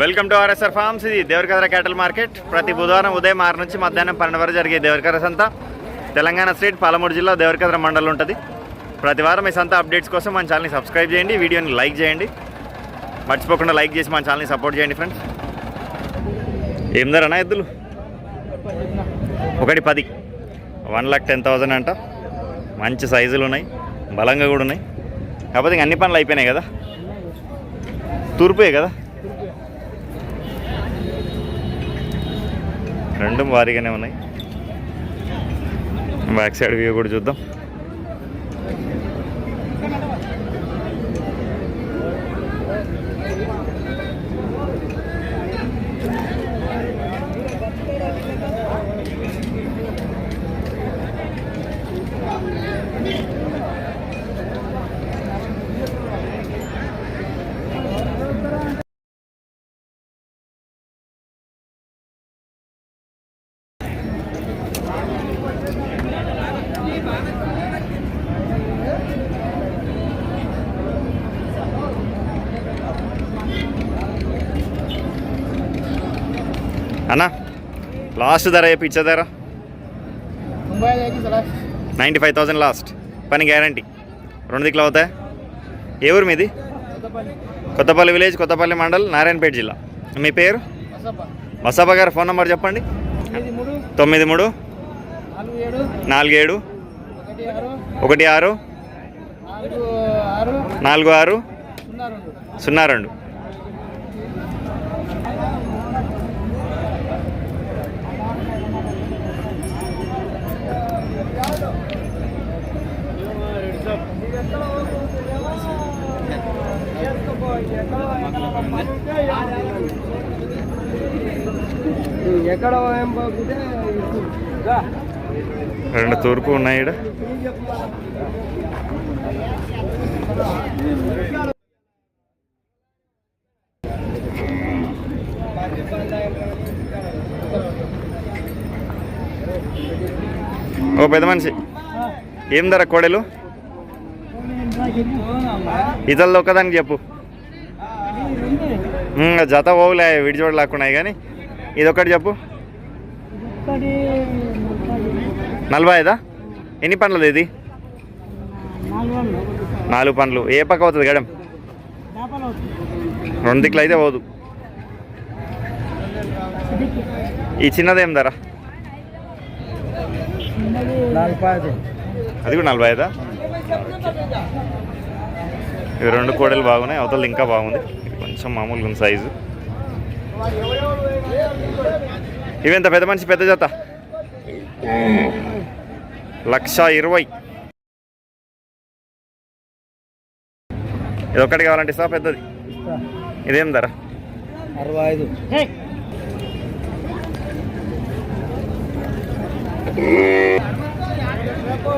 Welcome to RSR forms. ఇది దేవరకర క్యాటల్ market. ప్రతి బుధవారం ఉదయం ఆరు నుంచి మధ్యాహ్నం పన్నెండు వరకు జరిగే దేవరకర సంత. తెలంగాణ స్టేట్ పాలమూరు జిల్లా దేవరకర మండలం ఉంటుంది. ప్రతి వారం ఈ సంత అప్డేట్స్ కోసం మన ఛానల్ని సబ్స్క్రైబ్ చేయండి వీడియోని లైక్ చేయండి. మర్చిపోకుండా లైక్ చేసి మన ఛానల్ని సపోర్ట్ చేయండి ఫ్రెండ్స్. ఏం ధరనా ఎద్దులు? ఒకటి పది. వన్ లాక్ టెన్ థౌజండ్ అంట. మంచి సైజులు ఉన్నాయి. బలంగా కూడా ఉన్నాయి. కాకపోతే ఇంక అన్ని పనులు అయిపోయినాయి కదా. తూర్పే కదా? రెండు భారీగానే ఉన్నాయి. బ్యాక్ సైడ్ వ్యూ కూడా చూద్దాం అన్న లాస్ట్ ధర చెప్పి ఇచ్చే ధర? Ninety five thousand last. పని గ్యారంటీ. రెండు దిక్కులు అవుతాయి? ఏ ఊరు మీది? కొత్తపల్లి. విలేజ్ కొత్తపల్లి మండల్ నారాయణపేట జిల్లా. మీ పేరు? వసాబా గారు ఫోన్ నెంబర్ చెప్పండి. తొమ్మిది మూడు. నాలుగు ఏడు. నాలుగు ఏడు. ఒకటి ఆరు. నాలుగు ఆరు. సున్నా రెండు. ఎక్కడ రెండు తూర్పు ఉన్నాయి ఈడ. ఓ పెద్ద మనిషి. ఏం ధర కోడలు? ఇతరులు ఒక్కదానికి చెప్పు. జత పోవులే విడిచోడు లాక్కున్నాయి కానీ. ఇది ఒకటి చెప్పు. నలభై ఐదా? ఎన్ని పండ్లది ఇది? నాలుగు పండ్లు. ఏ పక్క అవుతుంది గడం? రెండు దిక్కులు అయితే పోదు. ఈ చిన్నదేం ధర? అది కూడా నలభై ఐదా? ఇవి రెండు కోడలు బాగున్నాయి అవతల ఇంకా బాగుంది. ఇది కొంచెం మామూలుగా ఉంది సైజు ఇవెంత పెద్ద మనిషి పెద్ద జత? లక్ష ఇరవై. ఇది ఒక్కటి కావాలంటే ఇస్తా పెద్దది? ఇదేం ధర? అరవై ఐదు.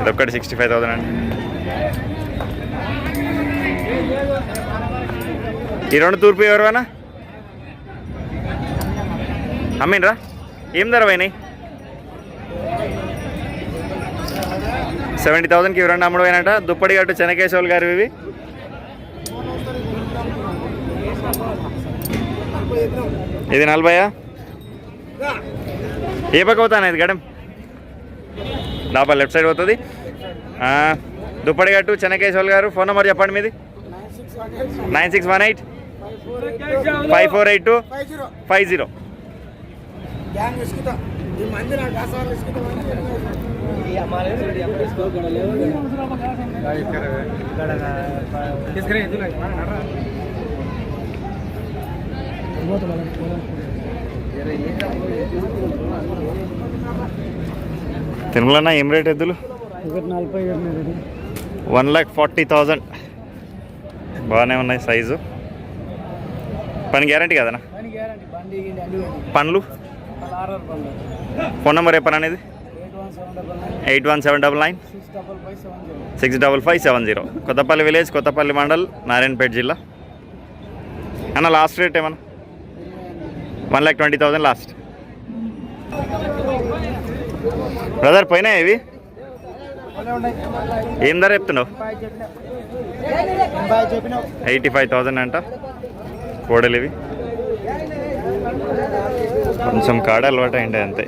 ఇది ఒక్కటి సిక్స్టీ ఫైవ్ థౌసండ్ అండి. ఈ రెండు తూర్పు ఎవరివైనా? అమ్మీనరా ఏం ధర పోయినాయి? సెవెంటీ థౌసండ్కి ఇవి రెండు అమ్ముడు పోయినట దుప్పటి గట్టు చెనకేశ్వర్ గారు ఇవి. ఇది నలభయా? ఏ పక్క పోతాను ఇది గడం లోపల లెఫ్ట్ సైడ్ పోతుంది. దుప్పటి గట్టు చెనకేశ్వర్ గారు ఫోన్ నెంబర్ చెప్పండి మీది. Nine six one eight. Five four eight two? Five zero. తిరుమలన్న ఏం రేట్ ఎద్దులు? One lakh forty thousand. బాగానే ఉన్నాయి సైజు. పని గ్యారంటీ కదనా? పని గ్యారంటీ బండి గిండి అన్ని పోయినాయి. పండ్లు వాళ్ళ ఆర్ఆర్ బండి ఫోన్ నెంబర్ చెప్పను అనేది? Eight one seven double nine. Six double five seven zero. Kothapalli village Kothapalli mandal Narayanpet జిల్లా. అన్న లాస్ట్ రేట్ ఏమన్నా? One lakh twenty thousand last brother పోయినాయి ఇవి? ఏం ధర చెప్తున్నావు? ఎయిటీ ఫైవ్ థౌజండ్ అంట. కోడలు ఇవి కొంచెం కాడ అలవాటు అయింది అంతే.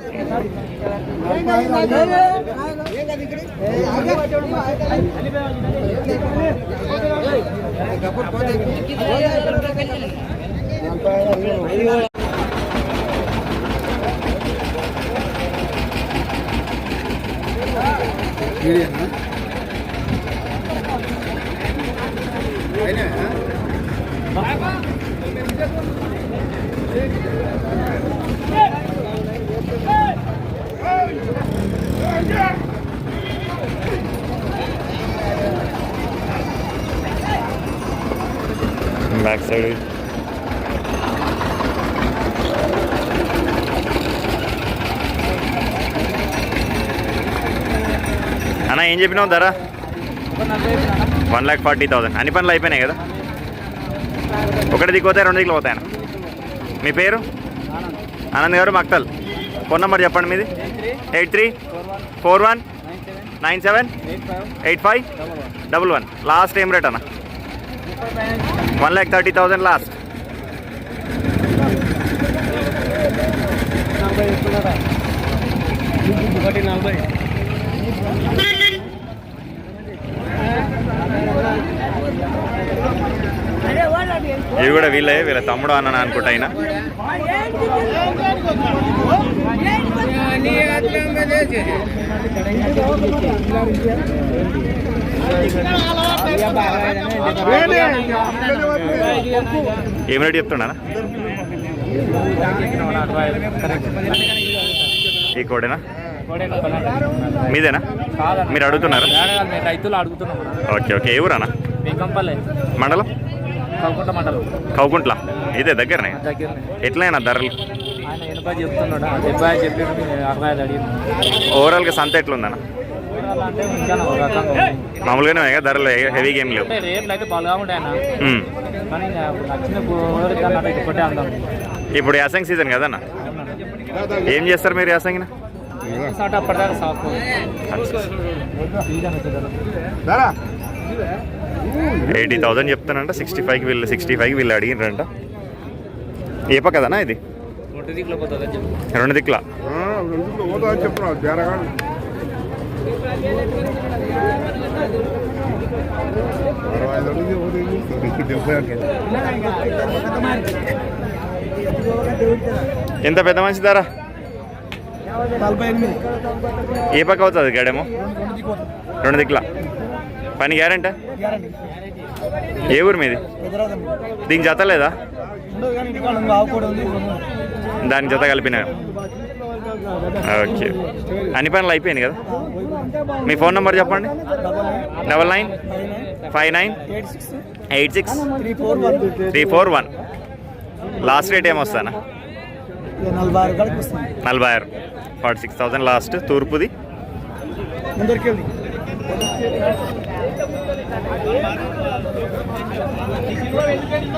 బ్యాక్ సైడ్ అన్న ఏం చెప్పినావు ధర? One lakh forty thousand. అన్ని పనులు అయిపోయినాయి కదా? ఒకటి దిక్కుపోతాయి రెండు దిక్కులు పోతాయన్న. మీ పేరు? ఆనంద్ గారు మక్తల్. ఫోన్ నెంబర్ చెప్పండి మీది. Eight three four one nine seven eight five double one. Last ఏం రేట్ అన్న? One lakh thirty thousand last ఒకటి నలభై ఇవి కూడా వీళ్ళే వీళ్ళ తమ్ముడు అన్న అనుకుంటా అయినా ఏం రేట్ చెప్తున్నా ఈ కోడేనా? మీదేనా? మీరు అడుగుతున్నారా? రైతులు అడుగుతున్నాం ఓకే ఓకే. ఏ బేకంపల్లె మండలం? మండలం. కౌకుంట్ల. ఇదే దగ్గరనే? దగ్గర ఎట్లయినా ధరలు? ఆయన ఎనభై చెప్తున్నాడు డెబ్బై చెప్పి అరవై ఐదు అడిగింది ఓవరాల్గా సంత ఎట్లుందన్న. మామూలుగానే కదా ధరలు హెవీగా ఏం లేవు. రేట్లు అయితే బాగా. కానీ నచ్చిన అందం. ఇప్పుడు యాసంగ్ సీజన్ కదన్న? ఏం చేస్తారు మీరు యాసంగిన వచ్చేదాకా. ఎయిటీ థౌసండ్ చెప్తానంట సిక్స్టీ ఫైవ్కి వీళ్ళు సిక్స్టీ ఫైవ్కి వీళ్ళు అడిగినారంట. ఏ పక్కదనా ఇది? రెండు దిక్కుల ఎంత పెద్ద మనిషి ధర ఏ పక్క అవుతుంది గడేమో? రెండు దిక్కుల. పని గ్యారంటీ? ఏ ఊరు మీది? దీనికి జత దాని జత కలిపిన. ఓకే. అన్ని పనులు అయిపోయింది కదా? మీ ఫోన్ నెంబర్ చెప్పండి. Double nine five nine eight six three four one. Three four one last rate ఏమొస్తానా? నలభై ఆరు. ఫార్టీ సిక్స్ థౌసండ్ లాస్ట్ తూర్పుది. ముందరికి వెళ్ళి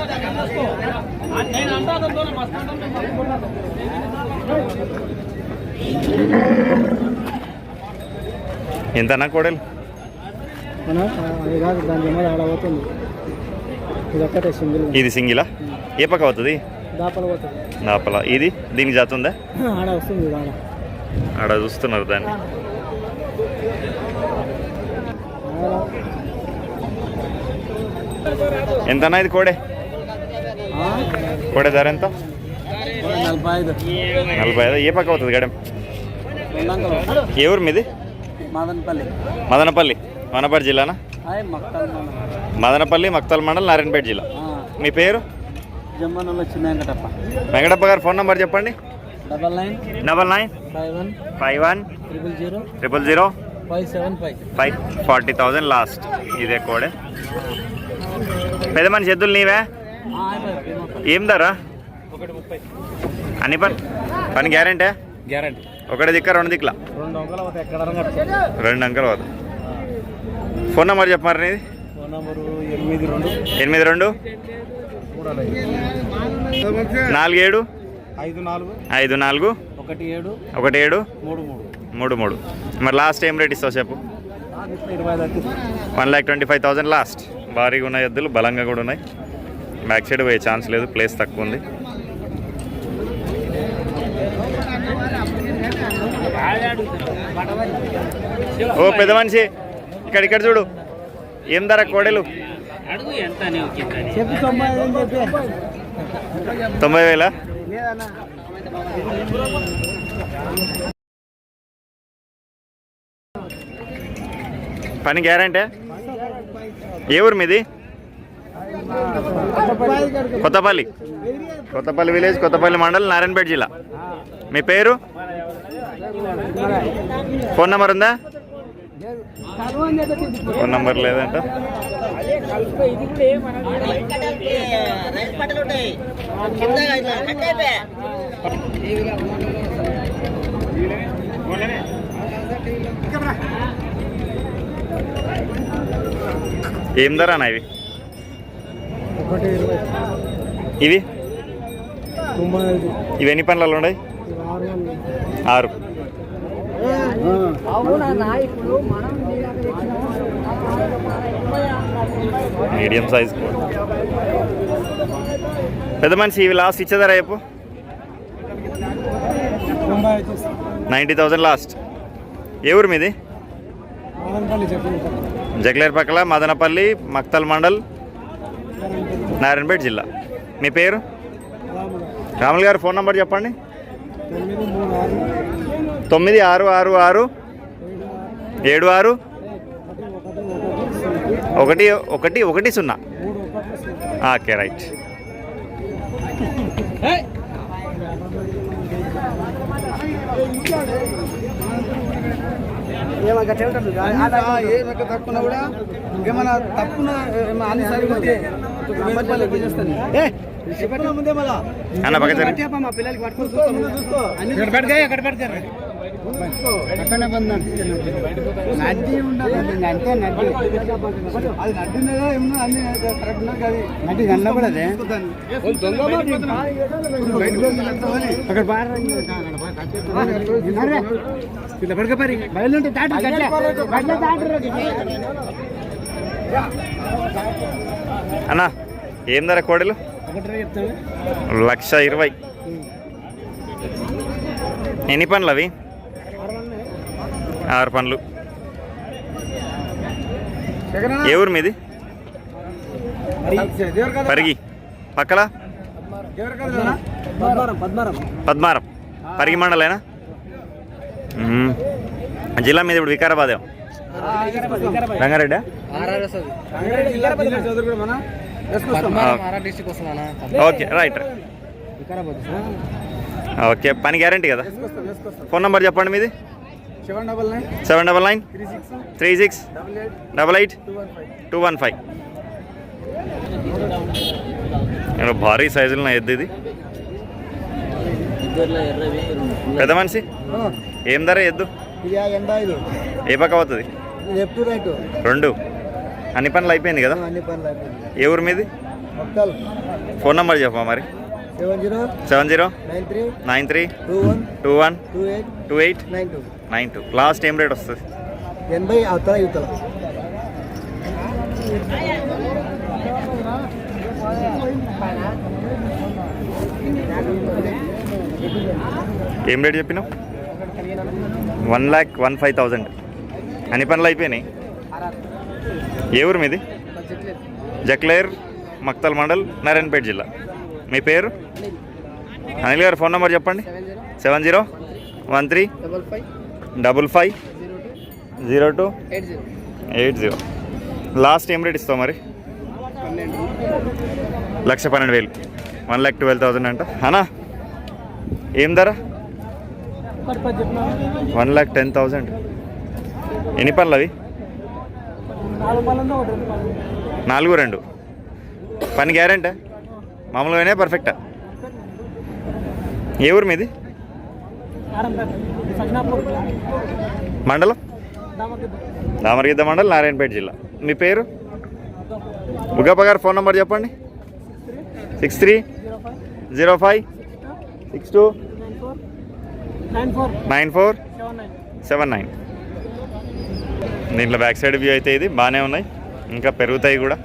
ఎంతనా కోడలు ఇది ఒక్కటే సింగిల్. ఇది సింగిలా? ఏ పక్క అవుతుంది దాపల ఇది? దీనికి జాత ఉందా? ఆడ వస్తుంది ఇది ఆడ. ఆడ చూస్తున్నారు దాన్ని. ఎంతనా ఇది కోడే కోడే ధర ఎంత? నలభై ఐదు ఏ పక్క అవుతుంది గడెం ఏ ఊరు మీది? మదనపల్లి. మదనపల్లి. వనపర్తి జిల్లానా? మదనపల్లి మక్తల్ మండల్ నారాయణపేట జిల్లా. మీ పేరు? వెంకటప్ప గారు ఫోన్ నెంబర్ చెప్పండి. Double nine double nine five one five one triple zero triple zero five seven five. Five forty thousand last. ఇదే కోడే. పెద్ద మనిషి ఎద్దులు నీవే? ఏం ధర? అన్ని పని పని గ్యారంటీ? గ్యారంటీ. ఒకటి దిక్క రెండు దిక్కుల? రెండు అంకలు పోదు. ఫోన్ నెంబర్ చెప్పమారు నీది. ఎనిమిది రెండు. నాలుగు ఏడు ఐదు. నాలుగు. ఒకటి ఏడు. ఒకటి ఏడు. మూడు మూడు. మూడు మూడు. మరి లాస్ట్ ఏం రేట్ ఇస్తావు చెప్పు? One lakh twenty five thousand last. భారీగా ఉన్నాయి ఎద్దులు బలంగా కూడా ఉన్నాయి. బ్యాక్ సైడ్ పోయే ఛాన్స్ లేదు ప్లేస్ తక్కువ ఉంది. ఓ పెద్ద మనిషి ఇక్కడ ఇక్కడ చూడు. ఏం ధర కోడెలు? తొంభై వేల? పని గ్యారంటీ? ఏ ఊరు మీది? కొత్తపల్లి. కొత్తపల్లి విలేజ్ కొత్తపల్లి మండలం నారాయణపేట జిల్లా. మీ పేరు? ఫోన్ నెంబర్ ఉందా? ఫోన్ నెంబర్ లేదంట. ఏం ధర అన్న ఇవి? ఇవి? ఇవి ఎన్ని పనులలో ఉన్నాయి? ఆరు. Medium size. పెద్ద మనిషి ఇవి లాస్ట్ ఇచ్చేదారా ఐదు. నైంటీ థౌజండ్ లాస్ట్ ఏ ఊరు మీది? జగ్లేరుపక్కల పక్కల మదనపల్లి మక్తల్ మండల్ నారాయణపేట జిల్లా. మీ పేరు? రాములు గారు ఫోన్ నెంబర్ చెప్పండి. తొమ్మిది ఆరు ఆరు ఆరు ఏడు ఆరు ఒకటి ఒకటి ఒకటి సున్నా. Okay right. Hey! చెబుతాడు ఏమక్క తప్పున కూడా తప్పున అన్ని సరిపోతే ముందే మళ్ళా. అన్న పక్క జరగండి. మా పిల్లలకి పట్టుకొని చూసుకో అక్కడ అక్కడ పట్టుకారు అక్కడనే నడ్డి ఉండదు అంతే నడ్డి అది నడ్డి ఏమన్నా అన్ని కరెక్ట్ అది నడ్డి గన్న కూడా అదే బయలుంటే ఇలా పడకపోయి బయలుంటే ఏం ధర కోడలు? లక్ష ఇరవై. ఎన్ని పనులు అవి ఆరు పనులు ఏ ఊరు మీది? పరిగి. పక్కల? పద్మారం పద్మారం. పద్మారం. పరిగి మండలేనా. జిల్లా మీద ఇప్పుడు Vikarabad. Rangareddy? Okay. Right. Okay పని గ్యారంటీ కదా? ఫోన్ నెంబర్ చెప్పండి మీది. Seven double nine three six three six double eight two one five భారీ సైజులో ఎద్దు ఇది. పెద్ద మనిషి? ఏం ధర ఎద్దు? ఏ పక్క అవుతుంది రెండు. అన్ని పనులు అయిపోయింది కదా? అన్ని పనులు అయిపోయింది. ఏ ఊరు మీది? ఫోన్ నెంబర్ చెప్పా మరి? Seven zero seven zero nine three nine three two one two one two eight two eight nine two nine two last ఏం రేట్ వస్తుంది? ఎనభై అవతల యువతల ఏం రేట్ చెప్పినావు? One lakh one five thousand. అన్ని పనులు అయిపోయినాయి. ఏ ఊరు మీది? జక్లేర్ మక్తల్ మండల్ నారాయణపేట జిల్లా. మీ పేరు? అనిల్ గారు ఫోన్ నెంబర్ చెప్పండి. Seven zero? One three? Double five. Zero two. Eight zero. Last ఏం రేట్ ఇస్తావు మరి? లక్ష పన్నెండు వేలు. వన్ ల్యాక్ ట్వెల్వ్ థౌసండ్ అంట. అనా ఏం ధర? One lakh ten thousand. ఎన్ని పనులు అవి? నాలుగు రెండు. పని గ్యారెంటా? మామూలుగానే పర్ఫెక్టా ఏ ఊరు మీది? మండలం? దామరగిద్ద మండలం నారాయణపేట జిల్లా. మీ పేరు? ఉగప్ప గారు ఫోన్ నెంబర్ చెప్పండి. Six three zero five six two nine four nine four seven nine. దీంట్లో బ్యాక్ సైడ్ వ్యూ అయితే ఇది బాగానే ఉన్నాయి. ఇంకా పెరుగుతాయి కూడా.